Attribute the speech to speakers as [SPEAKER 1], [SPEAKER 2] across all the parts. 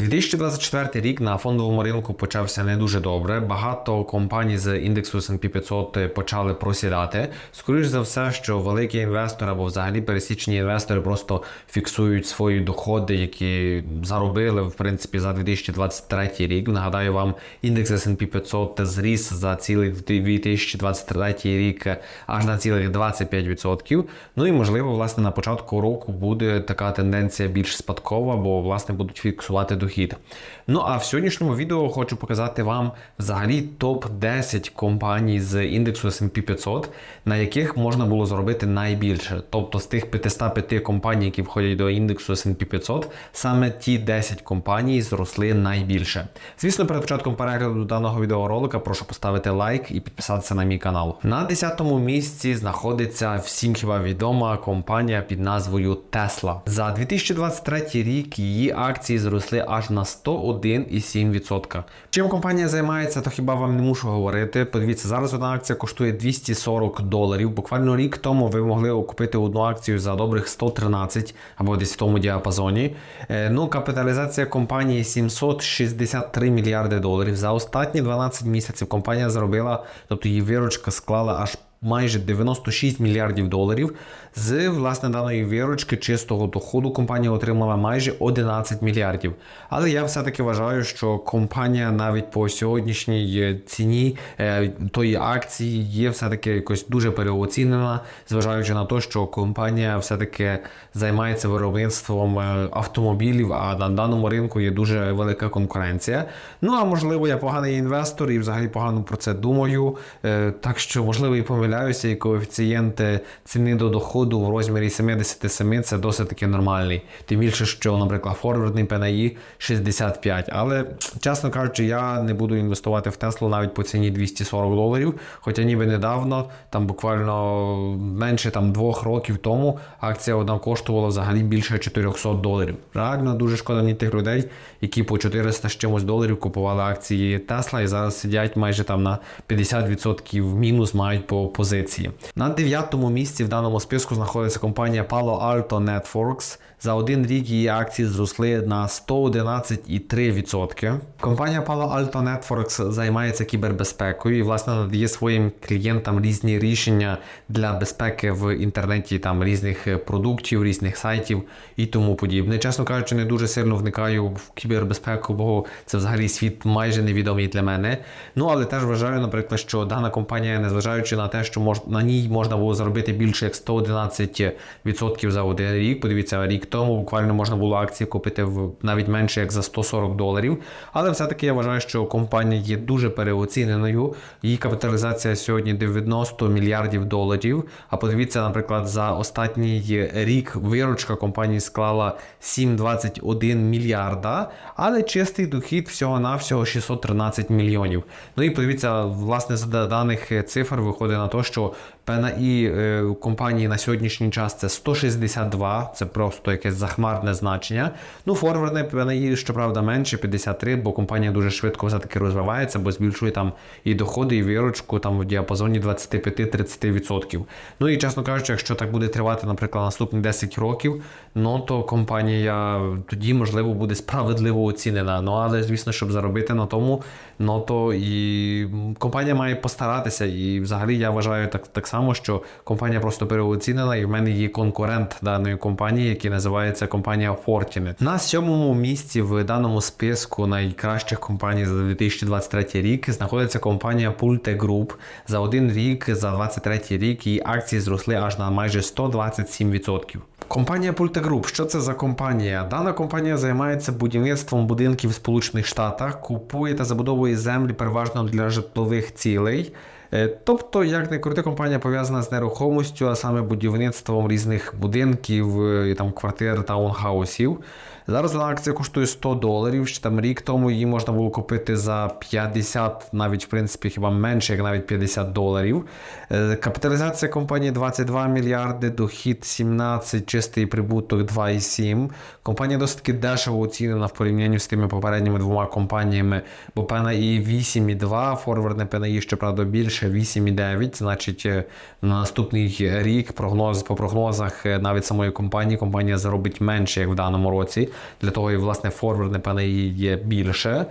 [SPEAKER 1] 2024 рік на фондовому ринку почався не дуже добре. Багато компаній з індексу S&P 500 почали просідати. Скоріш за все, що великі інвестори або взагалі пересічні інвестори просто фіксують свої доходи, які заробили в принципі за 2023 рік. Нагадаю вам, індекс S&P 500 зріс за цілий 2023 рік аж на цілих 25%. Ну і можливо, власне, на початку року буде така тенденція більш спадкова, бо власне будуть фіксувати дохід. Ну а в сьогоднішньому відео хочу показати вам взагалі топ-10 компаній з індексу S&P 500, на яких можна було зробити найбільше. Тобто з тих 505 компаній, які входять до індексу S&P 500, саме ті 10 компаній зросли найбільше. Звісно, перед початком перегляду даного відеоролика прошу поставити лайк і підписатися на мій канал. На 10-му місці знаходиться всім хіба відома компанія під назвою Tesla. За 2023 рік її акції зросли аж на 101,7%. Чим компанія займається, то хіба вам не мушу говорити. Подивіться, зараз одна акція коштує 240 доларів. Буквально рік тому ви могли купити одну акцію за добрих 113 або десь в тому діапазоні. Е, Ну, капіталізація компанії 763 мільярди доларів. За останні 12 місяців компанія заробила, тобто її виручка склала аж майже 96 мільярдів доларів. З власне даної виручки чистого доходу компанія отримала майже 11 мільярдів. Але я все-таки вважаю, що компанія навіть по сьогоднішній ціні е, тої акції є все-таки якось дуже переоцінена, зважаючи на те, що компанія все-таки займається виробництвом е, автомобілів, а на даному ринку є дуже велика конкуренція. Ну а можливо, я поганий інвестор і взагалі погано про це думаю. Е, Так що, можливо, і помиляюся, і коефіцієнт ціни до доходу в розмірі 77 це досить таки нормальний. Тим більше, що, наприклад, форвардний PNI 65. Але, чесно кажучи, я не буду інвестувати в Теслу навіть по ціні 240 доларів. Хоча ніби недавно, там буквально менше там, двох років тому, акція одна коштувала взагалі більше 400 доларів. Реально дуже шкода мені тих людей, які по 400 з чимось доларів купували акції Тесла і зараз сидять майже там на 50% мінус мають по позиції. На дев'ятому місці в даному списку знаходиться компанія Palo Alto Networks. За один рік її акції зросли на 111,3%. Компанія Palo Alto Networks займається кібербезпекою і власне надає своїм клієнтам різні рішення для безпеки в інтернеті, там різних продуктів, різних сайтів і тому подібне. Чесно кажучи, не дуже сильно вникаю в кібербезпеку, бо це взагалі світ майже невідомий для мене. Ну але теж вважаю, наприклад, що дана компанія, незважаючи на те, що мож, на ній можна було заробити більше як 111% за один рік. Подивіться, рік тому буквально можна було акції купити в навіть менше як за 140 доларів. Але все-таки я вважаю, що компанія є дуже переоціненою. Її капіталізація сьогодні 90 мільярдів доларів. А подивіться, наприклад, за останній рік виручка компанії склала 7,21 мільярда, але чистий дохід всього-навсього 613 мільйонів. Ну і подивіться, власне, з даних цифр виходить на те, що ПНІ е, компанії на сьогоднішній час це 162, це просто якесь захмарне значення. Ну, форвардне ПНІ, щоправда, менше 53, бо компанія дуже швидко все-таки розвивається, бо збільшує там і доходи, і виручку там в діапазоні 25-30%. Ну і чесно кажучи, якщо так буде тривати, наприклад, наступні 10 років, ну то компанія тоді, можливо, буде справедливо оцінена. Ну але, звісно, щоб заробити на тому, ну то і компанія має постаратися. І взагалі я вважаю так, так само, що компанія просто переоцінена, і в мене є конкурент даної компанії, який називається компанія Fortinet. На сьомому місці в даному списку найкращих компаній за 2023 рік знаходиться компанія Pulte Group. За один рік, за 2023 рік, її акції зросли аж на майже 127%. Компанія Pulte Group. Що це за компанія? Дана компанія займається будівництвом будинків в Сполучених Штатах, купує та забудовує землі переважно для житлових цілей. Е, Тобто, як не крути, компанія пов'язана з нерухомістю, а саме будівництвом різних будинків, е, там квартир, таунхаусів. Зараз вона акція коштує 100 доларів. Ще там рік тому її можна було купити за 50, навіть в принципі хіба менше, як навіть 50 доларів. Е, Капіталізація компанії 22 мільярди, дохід 17, чистий прибуток 2,7. Компанія досить таки дешево оцінена в порівнянні з тими попередніми двома компаніями, бо PNI 8,2, форвардне PNI, щоправда, більше 8,9. Значить, е, на наступний рік прогноз по прогнозах е, навіть самої компанії компанія заробить менше, як в даному році. Для того і власне форвард, напевне, є більше.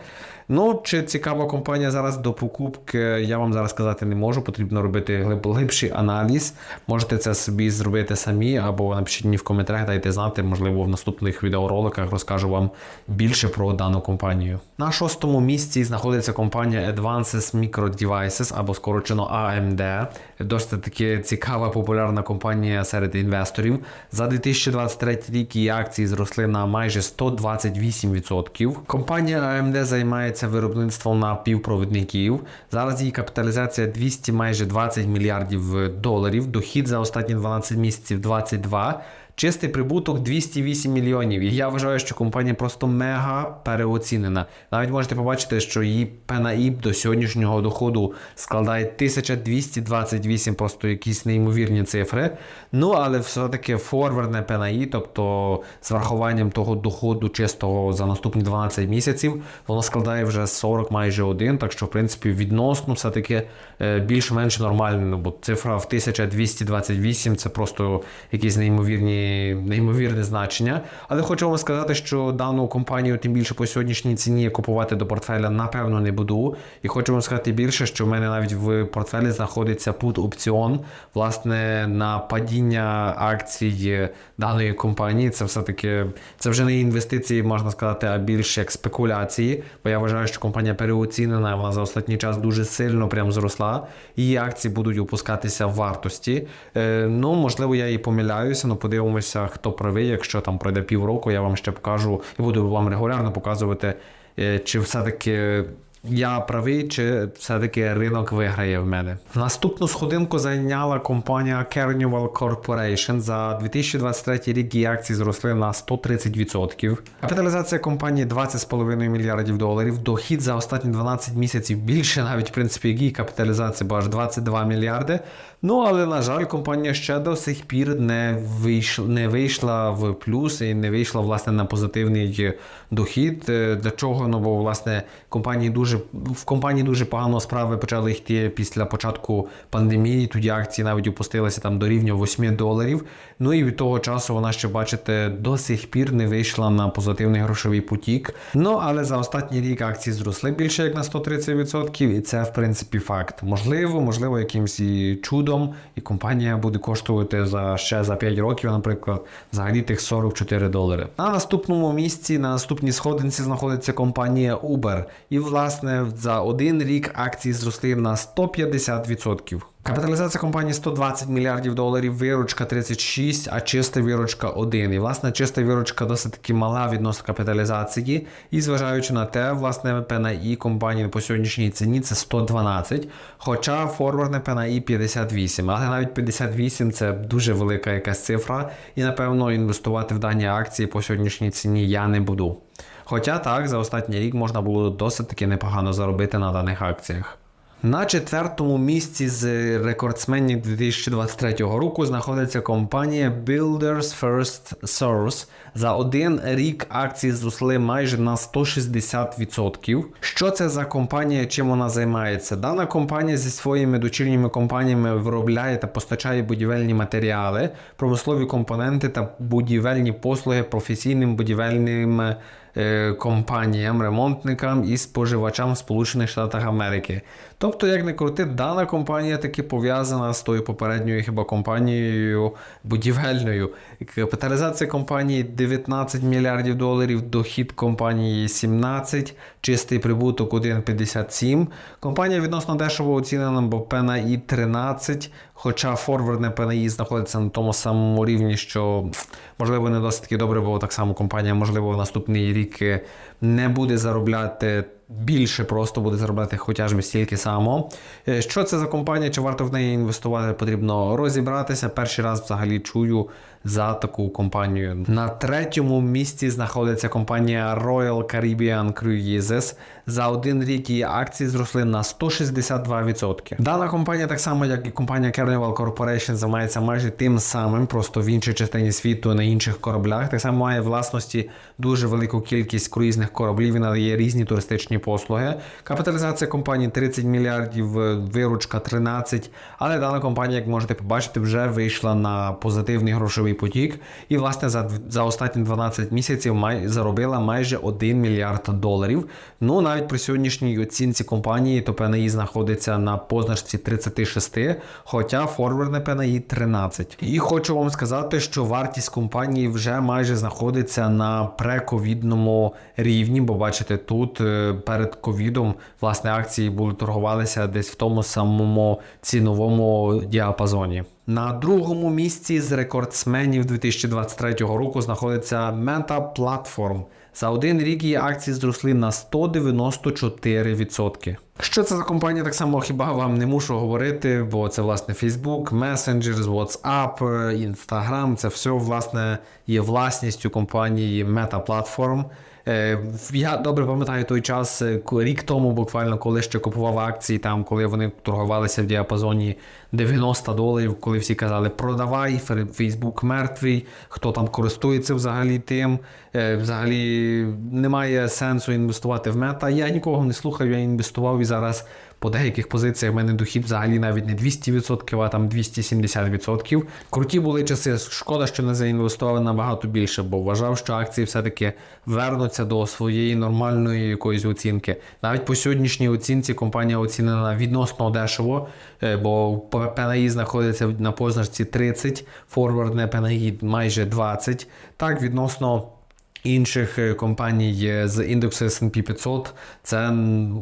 [SPEAKER 1] Ну, чи цікава компанія зараз до покупки, я вам зараз сказати не можу. Потрібно робити глиб, глибший аналіз. Можете це собі зробити самі, або напишіть мені в коментарях, дайте знати, можливо, в наступних відеороликах розкажу вам більше про дану компанію. На шостому місці знаходиться компанія Advances Micro Devices, або скорочено AMD. Досить таки цікава, популярна компанія серед інвесторів. За 2023 рік її акції зросли на майже 128%. Компанія AMD займається виробництвом напівпровідників. Зараз її капіталізація 200 майже 20 мільярдів доларів. Дохід за останні 12 місяців 22. Чистий прибуток 208 мільйонів. І я вважаю, що компанія просто мега переоцінена. Навіть можете побачити, що її ПНАІП до сьогоднішнього доходу складає 1228, просто якісь неймовірні цифри. Ну, але все-таки форвардне ПНАІ, тобто з врахуванням того доходу чистого за наступні 12 місяців, воно складає вже 40 майже 1, так що, в принципі, відносно все-таки е, більш-менш нормально, бо цифра в 1228 це просто якісь неймовірні, неймовірне значення. Але хочу вам сказати, що дану компанію, тим більше по сьогоднішній ціні купувати до портфеля, напевно, не буду. І хочу вам сказати більше, що в мене навіть в портфелі знаходиться put опціон власне на падіння акцій даної компанії. Це все-таки це вже не інвестиції, можна сказати, а більше як спекуляції. Бо я вважаю, що компанія переоцінена, вона за останній час дуже сильно прям зросла. Її акції будуть опускатися в вартості. Е, ну, можливо, я і помиляюся, але подивимося, хто правий. Якщо там пройде півроку, я вам ще покажу і буду вам регулярно показувати, е, чи все-таки. Я правий, чи все-таки ринок виграє в мене. Наступну сходинку зайняла компанія Carnival Corporation. За 2023 рік її акції зросли на 130%. Капіталізація компанії 20,5 мільярдів доларів. Дохід за останні 12 місяців більше, навіть в принципі, її капіталізація, бо аж 22 мільярди. Ну але на жаль, компанія ще до сих пір не вийшла, не вийшла в плюс і не вийшла власне на позитивний дохід. Е, Для чого? Ну бо власне компанії дуже в компанії дуже погано справи почали йти після початку пандемії. Тоді акції навіть опустилися там до рівня 8 доларів. Ну і від того часу вона ще бачите до сих пір не вийшла на позитивний грошовий потік. Ну але за останній рік акції зросли більше як на 130%, і це в принципі факт. Можливо, можливо, якимсь і чудом, і компанія буде коштувати за ще за 5 років, наприклад, взагалі тих 44 долари. На наступному місці, на наступній сходинці знаходиться компанія Uber. І власне за один рік акції зросли на 150%. Капіталізація компанії 120 мільярдів доларів, виручка 36, а чиста виручка 1. І власне чиста виручка досить таки мала відносно капіталізації. І зважаючи на те, власне, ПНАІ компанії по сьогоднішній ціні це 112, хоча форвардне ПНАІ 58. Але навіть 58 це дуже велика якась цифра, і напевно інвестувати в дані акції по сьогоднішній ціні я не буду. Хоча так, за останній рік можна було досить таки непогано заробити на даних акціях. На четвертому місці з рекордсменів 2023 року знаходиться компанія Builders First Source. За один рік акції зросли майже на 160%. Що це за компанія, чим вона займається? Дана компанія зі своїми дочірніми компаніями виробляє та постачає будівельні матеріали, промислові компоненти та будівельні послуги професійним будівельним компаніям, ремонтникам і споживачам в Сполучених Штатах Америки. Тобто, як не крути, дана компанія таки пов'язана з тою попередньою хіба компанією будівельною. Капіталізація компанії 19 мільярдів доларів, дохід компанії 17, чистий прибуток 1,57. Компанія відносно дешево оцінена, бо ПНАІ 13, хоча форвардне ПНІ знаходиться на тому самому рівні, що можливо не досить таки добре, бо так само компанія, можливо, в наступний рік е, не буде заробляти. Більше просто буде заробляти хоча б стільки само. Е, Що це за компанія? Чи варто в неї інвестувати? Потрібно розібратися. Перший раз взагалі чую за таку компанію. На третьому місці знаходиться компанія Royal Caribbean Cruises. За один рік її акції зросли на 162%. Дана компанія, так само як і компанія Carnival Corporation, займається майже тим самим, просто в іншій частині світу на інших кораблях. Так само має власності дуже велику кількість круїзних кораблів і надає різні туристичні послуги. Капіталізація компанії 30 мільярдів, е, виручка 13. Але дана компанія, як можете побачити, вже вийшла на позитивний грошовий потік. І, власне, за, за останні 12 місяців май, заробила майже 1 мільярд доларів. Ну, навіть при сьогоднішній оцінці компанії, то ПНІ знаходиться на позначці 36, хоча форвардне ПНІ 13. І хочу вам сказати, що вартість компанії вже майже знаходиться на прековідному рівні, бо бачите, тут е, перед ковідом власне акції були торгувалися десь в тому самому ціновому діапазоні. На другому місці з рекордсменів 2023 року знаходиться Meta Platform. За один рік її акції зросли на 194%. Що це за компанія? Так само хіба вам не мушу говорити, бо це власне Facebook, Messenger, WhatsApp, Instagram. Це все власне є власністю компанії Meta Platform. Е, Я добре пам'ятаю той час, е, рік тому, буквально, коли ще купував акції, там, коли вони торгувалися в діапазоні 90 доларів, коли всі казали, продавай, Фе- Фейсбук мертвий, хто там користується взагалі тим. Е, Взагалі немає сенсу інвестувати в мета. Я нікого не слухав, я інвестував і зараз по деяких позиціях в мене дохід взагалі навіть не 200%, а там 270%. Круті були часи. Шкода, що не заінвестували набагато більше, бо вважав, що акції все-таки вернуться до своєї нормальної якоїсь оцінки. Навіть по сьогоднішній оцінці компанія оцінена відносно дешево, е, бо ПНІ знаходиться на позначці 30, форвардне ПНІ майже 20. Так, відносно. Інших е, компаній з індексу S&P 500 це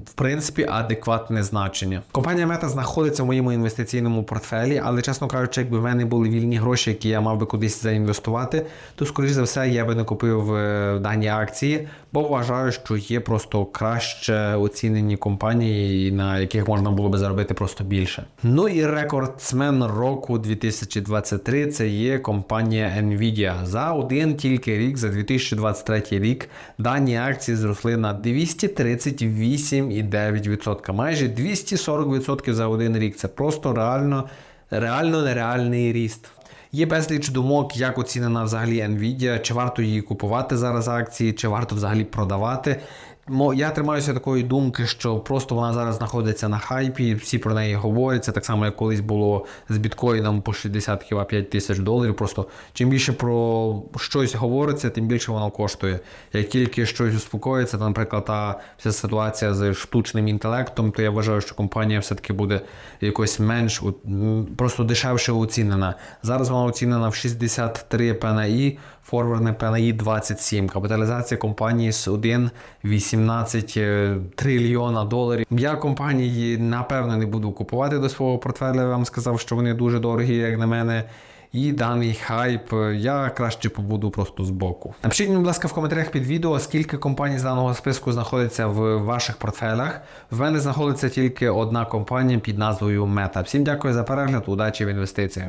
[SPEAKER 1] в принципі адекватне значення. Компанія Meta знаходиться в моєму інвестиційному портфелі, але чесно кажучи, якби в мене були вільні гроші, які я мав би кудись заінвестувати, то скоріш за все я би не купив е, дані акції, бо вважаю, що є просто краще оцінені компанії, на яких можна було би заробити просто більше. Ну і рекордсмен року 2023 це є компанія Nvidia. За один тільки рік, за 2023 рік, дані акції зросли на 238,9%. Майже 240% за один рік. Це просто реально, реально нереальний ріст. Є безліч думок, як оцінена взагалі Nvidia, чи варто її купувати зараз акції, чи варто взагалі продавати. Я тримаюся такої думки, що просто вона зараз знаходиться на хайпі, всі про неї говорять. Це так само, як колись було з біткоїном по 60 хіба 5 тисяч доларів. Просто чим більше про щось говориться, тим більше воно коштує. Як тільки щось успокоїться, наприклад, та вся ситуація з штучним інтелектом, то я вважаю, що компанія все-таки буде якось менш просто дешевше оцінена. Зараз вона оцінена в 63 ПНІ, форвардне ПНІ 27. Капіталізація компанії з 1,18 е, трильйона доларів. Я компанії напевно не буду купувати до свого портфеля. Я вам сказав, що вони дуже дорогі, як на мене. І даний хайп е, я краще побуду просто збоку. Напишіть, мені, будь ласка, в коментарях під відео, скільки компаній з даного списку знаходиться в ваших портфелях. В мене знаходиться тільки одна компанія під назвою Meta. Всім дякую за перегляд, удачі в інвестиціях.